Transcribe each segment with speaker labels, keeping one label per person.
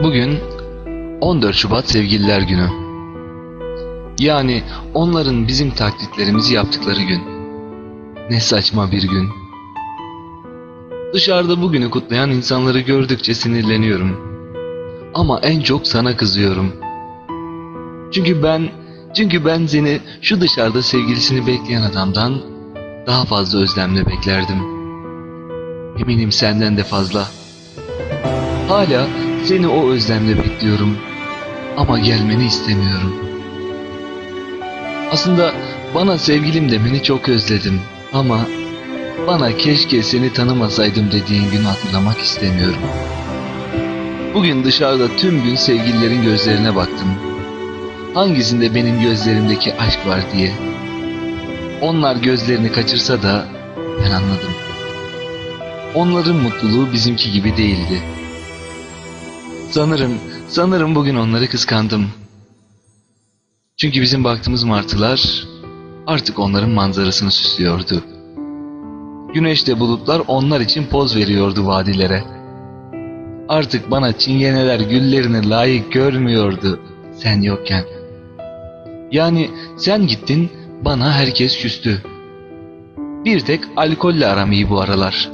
Speaker 1: Bugün 14 Şubat Sevgililer Günü. Yani onların bizim taklitlerimizi yaptıkları gün. Ne saçma bir gün. Dışarıda bugünü kutlayan insanları gördükçe sinirleniyorum. Ama en çok sana kızıyorum. Çünkü ben, çünkü ben seni şu dışarıda sevgilisini bekleyen adamdan daha fazla özlemle beklerdim. Eminim senden de fazla. Hala seni o özlemle bekliyorum. Ama gelmeni istemiyorum. Aslında bana sevgilim demeni çok özledim. Ama bana keşke seni tanımasaydım dediğin günü hatırlamak istemiyorum. Bugün dışarıda tüm gün sevgililerin gözlerine baktım. Hangisinde benim gözlerimdeki aşk var diye. Onlar gözlerini kaçırsa da ben anladım. Onların mutluluğu bizimki gibi değildi. Sanırım, sanırım bugün onları kıskandım. Çünkü bizim baktığımız martılar artık onların manzarasını süslüyordu. Güneşte bulutlar onlar için poz veriyordu vadilere. Artık bana çingeneler güllerini layık görmüyordu sen yokken. Yani sen gittin bana herkes küstü. Bir tek alkolle aram iyi bu aralar.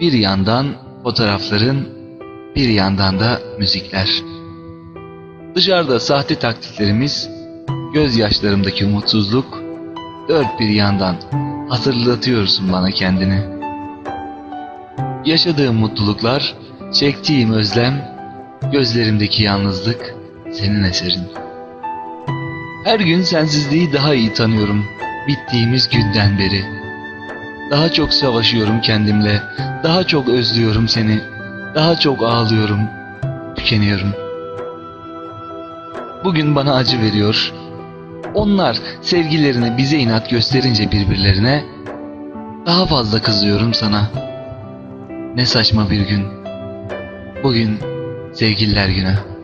Speaker 1: Bir yandan fotoğrafların, bir yandan da müzikler. Dışarıda sahte taklitlerimiz, gözyaşlarımdaki umutsuzluk, dört bir yandan hatırlatıyorsun bana kendini. Yaşadığım mutluluklar, çektiğim özlem, gözlerimdeki yalnızlık senin eserin. Her gün sensizliği daha iyi tanıyorum bittiğimiz günden beri. Daha çok savaşıyorum kendimle, daha çok özlüyorum seni, daha çok ağlıyorum, tükeniyorum. Bugün bana acı veriyor. Onlar sevgilerini bize inat gösterince birbirlerine daha fazla kızıyorum sana. Ne saçma bir gün. Bugün sevgililer günü.